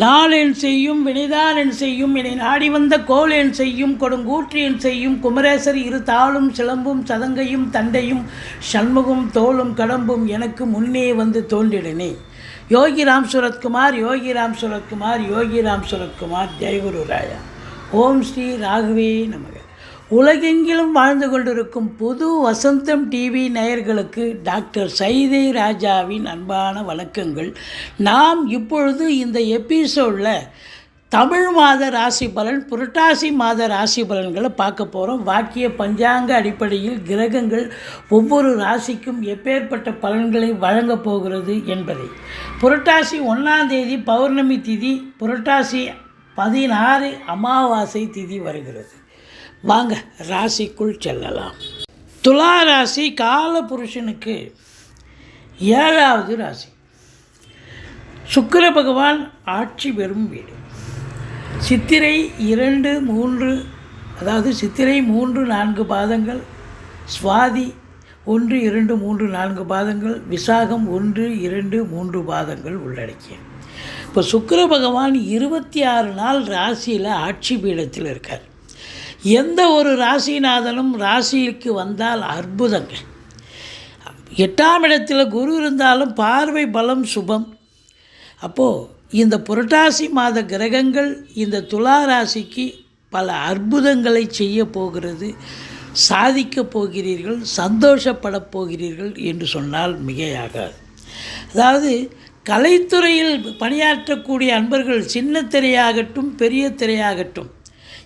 நாளேன் செய்யும் வினைதாரன் என் செய்யும் என்னை நாடி வந்த கோல் செய்யும் கொடுங்கூற்றியன் செய்யும் குமரேசர் இரு தாளும் சிலம்பும் சதங்கையும் தண்டையும் சண்முகம் தோளும் கடம்பும் எனக்கு முன்னே வந்து தோன்றிடனே. யோகி ராம் சுரத்குமார் யோகி ராம் சுரத்குமார் யோகி ராம் சுரத்குமார் ஜெயகுரு ராயா. ஓம் ஸ்ரீ ராகவே நமக. உலகெங்கிலும் வாழ்ந்து கொண்டிருக்கும் புது வசந்தம் டிவி நேயர்களுக்கு டாக்டர் சைதை ராஜாவின் அன்பான வணக்கங்கள். நாம் இப்பொழுது இந்த எபிசோடில் தமிழ் மாத ராசி பலன் புரட்டாசி மாத ராசி பலன்களை பார்க்க போகிறோம் வாக்கிய பஞ்சாங்க அடிப்படையில் கிரகங்கள் ஒவ்வொரு ராசிக்கும் எப்பேற்பட்ட பலன்களை வழங்கப் போகிறது என்பதை. புரட்டாசி ஒன்றாம் தேதி பௌர்ணமி திதி புரட்டாசி பதினாறு அமாவாசை திதி வருகிறது. வாங்க ராசிக்குள் செல்லலாம். துலா ராசி கால புருஷனுக்கு ஏழாவது ராசி. சுக்கிர பகவான் ஆட்சி பெறும் வீடு. சித்திரை இரண்டு மூன்று அதாவது சித்திரை மூன்று நான்கு பாதங்கள் சுவாதி ஒன்று இரண்டு மூன்று நான்கு பாதங்கள் விசாகம் ஒன்று இரண்டு மூன்று பாதங்கள் உள்ளடக்கிய. இப்போ சுக்கர பகவான் இருபத்தி ஆறு நாள் ராசியில் ஆட்சி பீடத்தில் இருக்கார். எந்த ஒரு ராசிநாதனும் ராசிக்கு வந்தால் அற்புதங்க எட்டாம் இடத்துல குரு இருந்தாலும் பார்வை பலம் சுபம். அப்போது இந்த புரட்டாசி மாத கிரகங்கள் இந்த துலா ராசிக்கு பல அற்புதங்களை செய்ய போகிறது. சாதிக்கப் போகிறீர்கள் சந்தோஷப்படப் போகிறீர்கள் என்று சொன்னால் மிகையாகாது. அதாவது கலைத்துறையில் பணியாற்றக்கூடிய அன்பர்கள் சின்ன திரையாகட்டும் பெரிய திரையாகட்டும்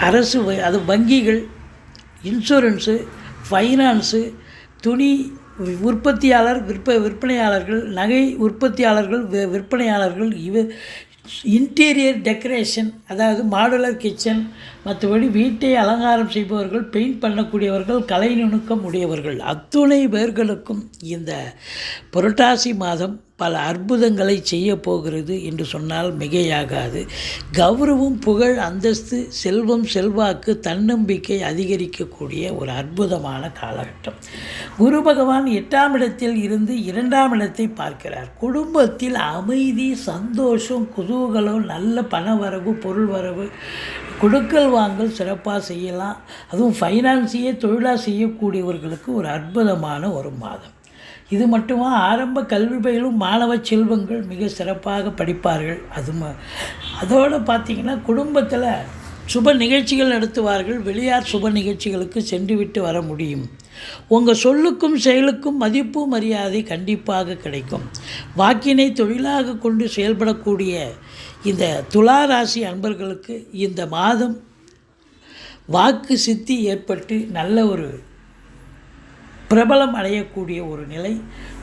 அரசு வ- அது வங்கிகள் இன்சூரன்ஸு ஃபைனான்ஸு துணி உற்பத்தியாளர் விற்ப விற்பனையாளர்கள் நகை உற்பத்தியாளர்கள் விற்பனையாளர்கள் இவ இன்டீரியர் டெக்கரேஷன் அதாவது மாடுலர் கிச்சன் மற்றபடி வீட்டை அலங்காரம் செய்பவர்கள் பெயிண்ட் பண்ணக்கூடியவர்கள் கலை நுணுக்கம் உடையவர்கள். அத்துணை பேர்களுக்கும் இந்த புரட்டாசி மாதம் பல அற்புதங்களை செய்ய போகிறது என்று சொன்னால் மிகையாகாது. கௌரவம் புகழ் அந்தஸ்து செல்வம் செல்வாக்கு தன்னம்பிக்கை அதிகரிக்கக்கூடிய ஒரு அற்புதமான காலகட்டம். குரு பகவான் எட்டாம் இடத்தில் இருந்து இரண்டாம் இடத்தை பார்க்கிறார். குடும்பத்தில் அமைதி சந்தோஷம் குதூகலம் நல்ல பண வரவு பொருள் வரவு கொடுக்கல் வாங்கல் சிறப்பாக செய்யலாம். அதுவும் ஃபைனான்ஸையே தொழிலாக செய்யக்கூடியவர்களுக்கு ஒரு அற்புதமான ஒரு மாதம். இது மட்டுமா ஆரம்ப கல்வி பயிலும் மாணவ செல்வங்கள் மிக சிறப்பாக படிப்பார்கள். அது ம- அதோடு பார்த்திங்கன்னா குடும்பத்தில் சுப நிகழ்ச்சிகள் நடத்துவார்கள். வெளியார் சுப நிகழ்ச்சிகளுக்கு சென்றுவிட்டு வர முடியும். உங்கள் சொல்லுக்கும் செயலுக்கும் மதிப்பு மரியாதை கண்டிப்பாக கிடைக்கும். வாக்கினை தொழிலாக கொண்டு செயல்படக்கூடிய இந்த துலா ராசி அன்பர்களுக்கு இந்த மாதம் வாக்கு சித்தி ஏற்பட்டு நல்ல ஒரு பிரபலம் அடையக்கூடிய ஒரு நிலை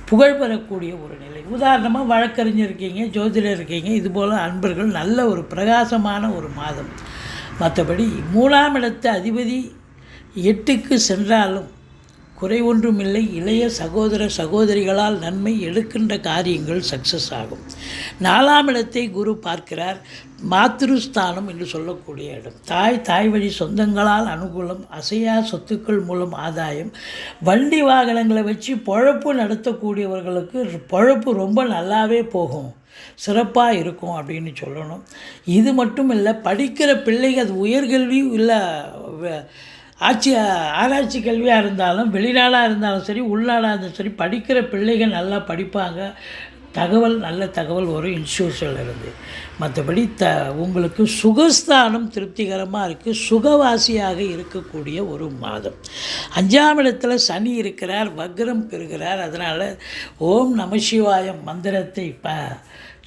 புகழ் பெறக்கூடிய ஒரு நிலை. உதாரணமாக வழக்கறிஞர் இருக்கீங்க ஜோதிடர் இருக்கீங்க இதுபோல் அன்பர்கள் நல்ல ஒரு பிரகாசமான ஒரு மாதம். மற்றபடி மூணாம் இடத்து அதிபதி எட்டுக்கு சென்றாலும் குறை ஒன்றுமில்லை இளைய சகோதர சகோதரிகளால் நன்மை எடுக்கின்ற காரியங்கள் சக்ஸஸ் ஆகும். நாலாம் இடத்தை குரு பார்க்கிறார் மாத்திருஸ்தானம் என்று சொல்லக்கூடிய இடம். தாய் தாய் வழி சொந்தங்களால் அனுகூலம் அசையா சொத்துக்கள் மூலம் ஆதாயம் வண்டி வாகனங்களை வச்சு பொழப்பு நடத்தக்கூடியவர்களுக்கு பொழப்பு ரொம்ப நல்லாவே போகும் சிறப்பாக இருக்கும் அப்படின்னு சொல்லணும். இது மட்டும் இல்லை படிக்கிற பிள்ளைகள் அது உயர்கல்வி இல்லை ஆட்சி ஆராய்ச்சி கல்வியாக இருந்தாலும் வெளிநாடாக இருந்தாலும் சரி உள்நாடாக இருந்தாலும் சரி படிக்கிற பிள்ளைகள் நல்லா படிப்பாங்க. தகவல் நல்ல தகவல் வரும் இன்ஸ்டியூஷனில் இருந்து. மற்றபடி த உங்களுக்கு சுகஸ்தானம் திருப்திகரமாக இருக்குது சுகவாசியாக இருக்கக்கூடிய ஒரு மாதம். அஞ்சாம் இடத்துல சனி இருக்கிறார் வக்ரம் பெறுகிறார். அதனால் ஓம் நமசிவாயம் மந்திரத்தை ப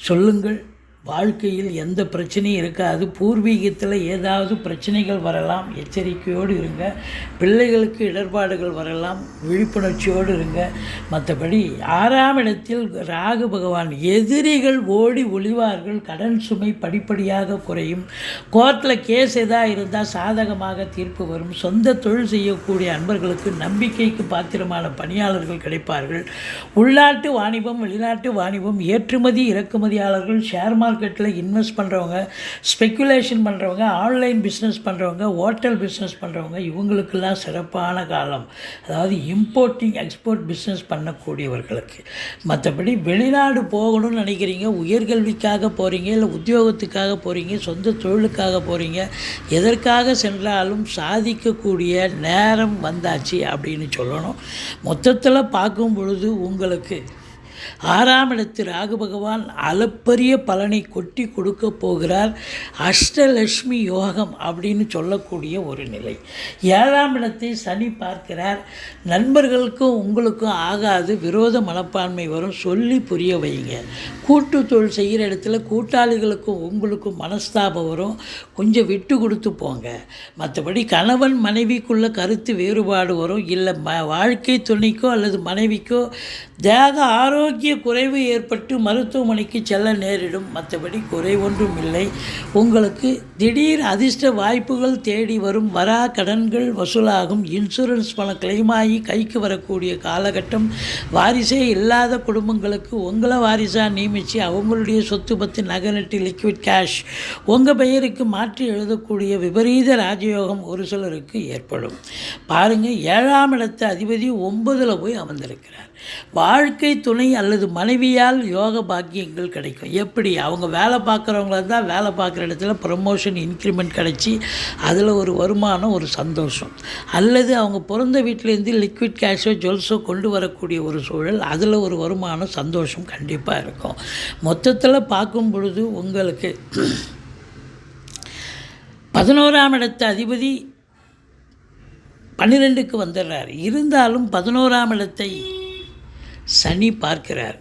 சொல்லுங்கள். வாழ்க்கையில் எந்த பிரச்சனையும் இருக்காது. பூர்வீகத்தில் ஏதாவது பிரச்சனைகள் வரலாம் எச்சரிக்கையோடு இருங்க. பிள்ளைகளுக்கு இடர்பாடுகள் வரலாம் விழிப்புணர்ச்சியோடு இருங்க. மற்றபடி ஆறாம் இடத்தில் ராகு பகவான் எதிரிகள் ஓடி ஒளிவார்கள். கடன் சுமை படிப்படியாக குறையும். கோர்ட்டில் கேஸ் எதாக இருந்தால் சாதகமாக தீர்ப்பு வரும். சொந்த தொழில் செய்யக்கூடிய அன்பர்களுக்கு நம்பிக்கைக்கு பாத்திரமான பணியாளர்கள் கிடைப்பார்கள். உள்நாட்டு வாணிபம் வெளிநாட்டு வாணிபம் ஏற்றுமதி இறக்குமதியாளர்கள் ஷேர் மார்க்கெட்டில் இன்வெஸ்ட் பண்ணுறவங்க ஸ்பெக்குலேஷன் பண்ணுறவங்க ஆன்லைன் பிஸ்னஸ் பண்ணுறவங்க ஹோட்டல் பிஸ்னஸ் பண்ணுறவங்க இவங்களுக்கெல்லாம் சிறப்பான காலம். அதாவது இம்போர்ட்டிங் எக்ஸ்போர்ட் பிஸ்னஸ் பண்ணக்கூடியவர்களுக்கு. மற்றபடி வெளிநாடு போகணும்னு நினைக்கிறீங்க உயர்கல்விக்காக போகிறீங்க இல்லை உத்தியோகத்துக்காக போகிறீங்க சொந்த தொழிலுக்காக போகிறீங்க எதற்காக சென்றாலும் சாதிக்கக்கூடிய நேரம் வந்தாச்சு அப்படின்னு சொல்லணும். மொத்தத்தில் பார்க்கும் பொழுது உங்களுக்கு ஆறாம் இடத்து ராகு பகவான் அளப்பரிய பலனை கொட்டி கொடுக்க போகிறார். அஷ்டலட்சுமி யோகம் அப்படின்னு சொல்லக்கூடிய ஒரு நிலை. ஏழாம் இடத்தை சனி பார்க்கிறார். நண்பர்களுக்கும் உங்களுக்கும் ஆகாது. விரோத மனப்பான்மை வரும். சொல்லி புரிய வைங்க. கூட்டு தொழில் செய்கிற இடத்துல கூட்டாளிகளுக்கும் உங்களுக்கும் மனஸ்தாபம் வரும். கொஞ்சம் விட்டு கொடுத்து போங்க. மற்றபடி கணவன் மனைவிக்குள்ள கருத்து வேறுபாடு வரும். இல்லை ம வாழ்க்கை துணைக்கோ அல்லது மனைவிக்கோ தேக ஆரோக்கிய ஆரோக்கிய குறைவு ஏற்பட்டு மருத்துவமனைக்கு செல்ல நேரிடும். மற்றபடி குறை ஒன்றும் இல்லை உங்களுக்கு திடீர் அதிர்ஷ்ட வாய்ப்புகள் தேடி வரும். வரா கடன்கள் வசூலாகும். இன்சூரன்ஸ் பணம் கிளைமாகி ஆகி கைக்கு வரக்கூடிய காலகட்டம். வாரிசே இல்லாத குடும்பங்களுக்கு உங்களை வாரிசாக நியமித்து அவங்களுடைய சொத்து பத்து நகை லிக்விட் கேஷ் உங்கள் பெயருக்கு மாற்றி எழுதக்கூடிய விபரீத ராஜயோகம் ஒரு சிலருக்கு ஏற்படும். பாருங்கள் ஏழாம் இடத்த அதிபதி ஒன்பதில் போய் அமர்ந்திருக்கிறார். வாழ்க்கை துணை அல்லது மனைவியால் யோக பாக்கியங்கள் கிடைக்கும். எப்படி? அவங்க வேலை பார்க்குறவங்கள தான் வேலை பார்க்குற இடத்துல ப்ரமோஷன் இன்க்ரிமெண்ட் கிடச்சி அதில் ஒரு வருமானம் ஒரு சந்தோஷம். அல்லது அவங்க பிறந்த வீட்டிலேருந்து லிக்விட் கேஷோ ஜுவல்ஸோ கொண்டு வரக்கூடிய ஒரு சூழல் அதில் ஒரு வருமானம் சந்தோஷம் கண்டிப்பாக இருக்கும். மொத்தத்தில் பார்க்கும் பொழுது உங்களுக்கு பதினோராம் இடத்த அதிபதி பன்னிரெண்டுக்கு வந்துடுறார். இருந்தாலும் பதினோராம் இடத்தை சனி பார்க்கிறார்.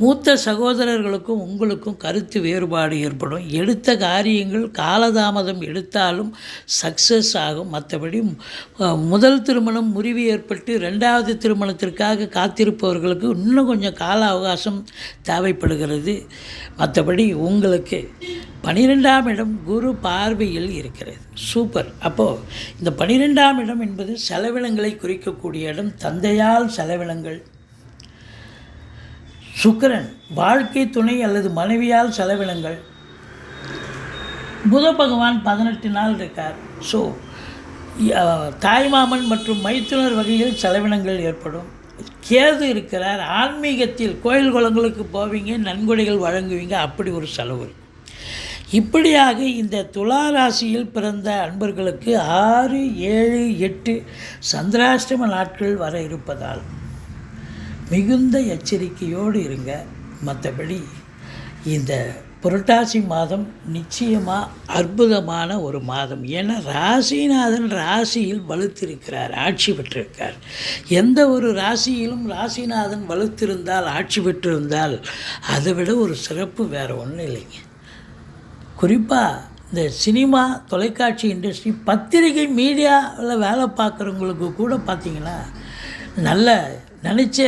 மூத்த சகோதரர்களுக்கும் உங்களுக்கும் கருத்து வேறுபாடு ஏற்படும். எடுத்த காரியங்கள் காலதாமதம் எடுத்தாலும் சக்ஸஸ் ஆகும். மற்றபடி முதல் திருமணம் முறிவு ஏற்பட்டு ரெண்டாவது திருமணத்திற்காக காத்திருப்பவர்களுக்கு இன்னும் கொஞ்சம் கால அவகாசம் தேவைப்படுகிறது. மற்றபடி உங்களுக்கு பனிரெண்டாம் இடம் குரு பார்வையில் இருக்கிறது. சூப்பர் அப்போது இந்த பனிரெண்டாம் இடம் என்பது செலவினங்களை குறிக்கக்கூடிய இடம். தந்தையால் செலவினங்கள் சுக்கரன் வாழ்க்கை துணை அல்லது மனைவியால் செலவினங்கள். புத பகவான் பதினெட்டு நாள் இருக்கார். ஸோ தாய்மாமன் மற்றும் மைத்துனர் வகையில் செலவினங்கள் ஏற்படும். கேது இருக்கிறார். ஆன்மீகத்தில் கோயில் குளங்களுக்கு போவீங்க நன்கொடைகள் வழங்குவீங்க அப்படி ஒரு செலவு இருக்கும். இப்படியாக இந்த துலா ராசியில் பிறந்த அன்பர்களுக்கு ஆறு ஏழு எட்டு சந்திராஷ்டம நாட்கள் வர இருப்பதால் மிகுந்த எச்சரிக்கையோடு இருங்க. மற்றபடி இந்த புரட்டாசி மாதம் நிச்சயமாக அற்புதமான ஒரு மாதம். ஏன்னா ராசிநாதன் ராசியில் வலுத்திருக்கிறார் ஆட்சி பெற்றிருக்கார். எந்த ஒரு ராசியிலும் ராசிநாதன் வலுத்திருந்தால் ஆட்சி பெற்றிருந்தால் அதை விட ஒரு சிறப்பு வேறு ஒன்றும் இல்லைங்க. குறிப்பாக இந்த சினிமா தொலைக்காட்சி இண்டஸ்ட்ரி பத்திரிகை மீடியாவில் வேலை பார்க்குறவங்களுக்கு கூட பார்த்திங்கன்னா நல்ல நினச்ச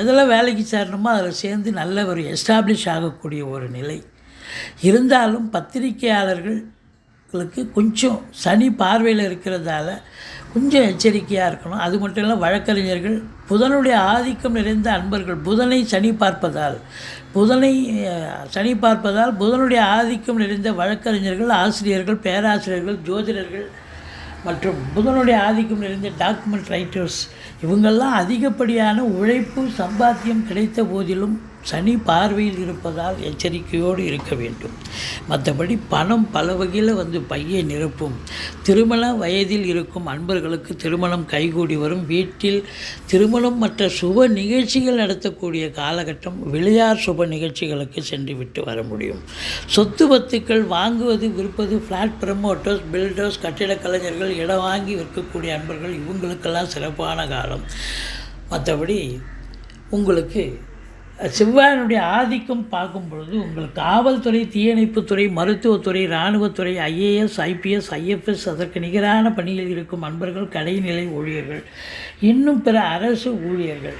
எதில் வேலைக்கு சேரணுமோ அதில் சேர்ந்து நல்ல ஒரு எஸ்டாப்ளிஷ் ஆகக்கூடிய ஒரு நிலை. இருந்தாலும் பத்திரிகையாளர்களுக்கு கொஞ்சம் சனி பார்வையில் இருக்கிறதால கொஞ்சம் எச்சரிக்கையாக இருக்கணும். அது மட்டும் இல்லை வழக்கறிஞர்கள் புதனுடைய ஆதிக்கம் நிறைந்த அன்பர்கள் புதனை சனி பார்ப்பதால் புதனை சனி பார்ப்பதால் புதனுடைய ஆதிக்கம் நிறைந்த வழக்கறிஞர்கள் ஆசிரியர்கள் பேராசிரியர்கள் ஜோதிடர்கள் மற்றும் புதனுடைய ஆதிக்கம் நிறைந்த டாக்குமெண்ட் ரைட்டர்ஸ் இவங்கெல்லாம் அதிகப்படியான உழைப்பு சம்பாத்தியம் கிடைத்த போதிலும் சனி பார்வையில் இருப்பதால் எச்சரிக்கையோடு இருக்க வேண்டும். மற்றபடி பணம் பல வகையில் வந்து பையை நிரப்பும். திருமண வயதில் இருக்கும் அன்பர்களுக்கு திருமணம் கைகூடி வரும். வீட்டில் திருமணம் மற்ற சுப நிகழ்ச்சிகள் நடத்தக்கூடிய காலகட்டம் விளையார் சுப நிகழ்ச்சிகளுக்கு சென்று விட்டு வர முடியும். சொத்து பத்துக்கள் வாங்குவது விற்பது ஃப்ளாட் ப்ரமோட்டர்ஸ் பில்டர்ஸ் கட்டிடக் கலைஞர்கள் இடம் வாங்கி விற்கக்கூடிய அன்பர்கள் இவங்களுக்கெல்லாம் சிறப்பான காலம். மற்றபடி உங்களுக்கு செவ்வாயினுடைய ஆதிக்கம் பார்க்கும் பொழுது காவல்துறை தீயணைப்புத்துறை மருத்துவத்துறை இராணுவத்துறை ஐஏஎஸ் ஐபிஎஸ் ஐஎஃப்எஸ் அதற்கு நிகரான பணியில் இருக்கும் அன்பர்கள் கடைநிலை ஊழியர்கள் இன்னும் பிற அரசு ஊழியர்கள்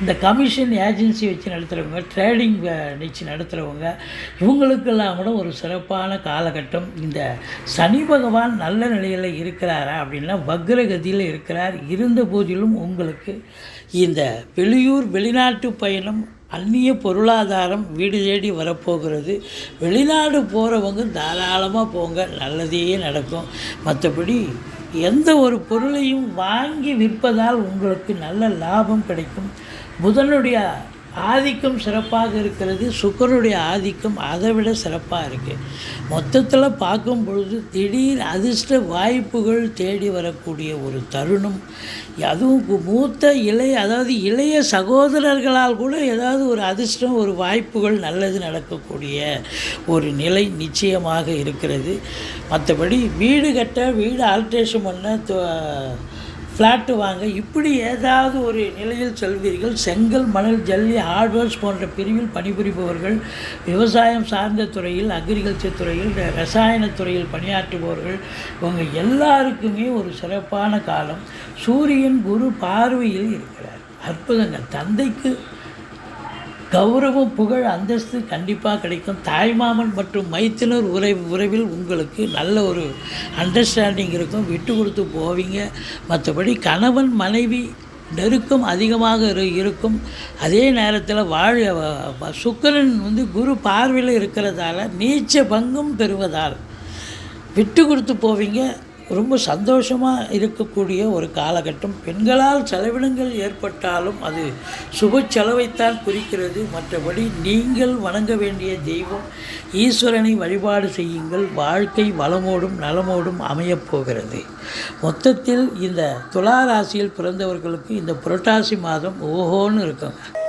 இந்த கமிஷன் ஏஜென்சி வச்சு நடத்துகிறவங்க ட்ரேடிங் வச்சு நடத்துகிறவங்க இவங்களுக்கெல்லாம் கூட ஒரு சிறப்பான காலகட்டம். இந்த சனி பகவான் நல்ல நிலையில் இருக்கிறாரா அப்படின்னா வக்ரகதியில் இருக்கிறார். இருந்த போதிலும் உங்களுக்கு இந்த வெளியூர் வெளிநாட்டு பயணம் அந்நிய பொருளாதாரம் வீடு தேடி வரப்போகிறது. வெளிநாடு போகிறவங்க தாராளமாக போங்க நல்லதே நடக்கும். மற்றபடி எந்த ஒரு பொருளையும் வாங்கி விற்பதால் உங்களுக்கு நல்ல லாபம் கிடைக்கும். புதனுடைய ஆதிக்கம் சிறப்பாக இருக்கிறது சுக்கரனுடைய ஆதிக்கம் அதை விட சிறப்பாக இருக்குது மொத்தத்தில் பார்க்கும் பொழுது திடீர் அதிர்ஷ்ட வாய்ப்புகள் தேடி வரக்கூடிய ஒரு தருணம். அதுவும் மூத்த இளைய அதாவது இளைய சகோதரர்களால் கூட ஏதாவது ஒரு அதிர்ஷ்டம் ஒரு வாய்ப்புகள் நல்லது நடக்கக்கூடிய ஒரு நிலை நிச்சயமாக இருக்கிறது. மற்றபடி வீடு கட்ட வீடு ஆல்ட்ரேஷன் பண்ண ஃப்ளாட்டு வாங்க. இப்படி ஏதாவது ஒரு நிலையில் செல்வீர்கள். செங்கல் மணல் ஜல்லி ஹார்ட்வேர்ஸ் போன்ற பிரிவில் பணிபுரிபவர்கள் விவசாயம் சார்ந்த துறையில் அக்ரிகல்ச்சர் துறையில் ரசாயன துறையில் பணியாற்றுபவர்கள் இவங்க எல்லாருக்குமே ஒரு சிறப்பான காலம். சூரியன் குரு பார்வையில் இருக்கிறார். அற்புதங்கள். தந்தைக்கு கௌரவம் புகழ் அந்தஸ்து கண்டிப்பாக கிடைக்கும். தாய்மாமன் மற்றும் மைத்தினர் உறை உறவில் உங்களுக்கு நல்ல ஒரு அண்டர்ஸ்டாண்டிங் இருக்கும். விட்டு கொடுத்து போவீங்க. மற்றபடி கணவன் மனைவி நெருக்கம் அதிகமாக இரு- இருக்கும். அதே நேரத்தில் வாழ சுக்கரன் சுக்கிரன் வந்து குரு பார்வையில் இருக்கிறதால நீச்ச பங்கும் பெறுவதால். விட்டு கொடுத்து போவீங்க. ரொம்ப சந்தோஷமாக இருக்கக்கூடிய ஒரு காலகட்டம். பெண்களால் செலவினங்கள் ஏற்பட்டாலும் அது சுப செலவைத்தான் குறிக்கிறது. மற்றபடி நீங்கள் வணங்க வேண்டிய தெய்வம் ஈஸ்வரனை வழிபாடு செய்யுங்கள். வாழ்க்கை வளமோடும் நலமோடும் அமையப் போகிறது. மொத்தத்தில் இந்த துலா ராசியில் பிறந்தவர்களுக்கு இந்த புரட்டாசி மாதம் ஓஹோன்னு இருக்குங்க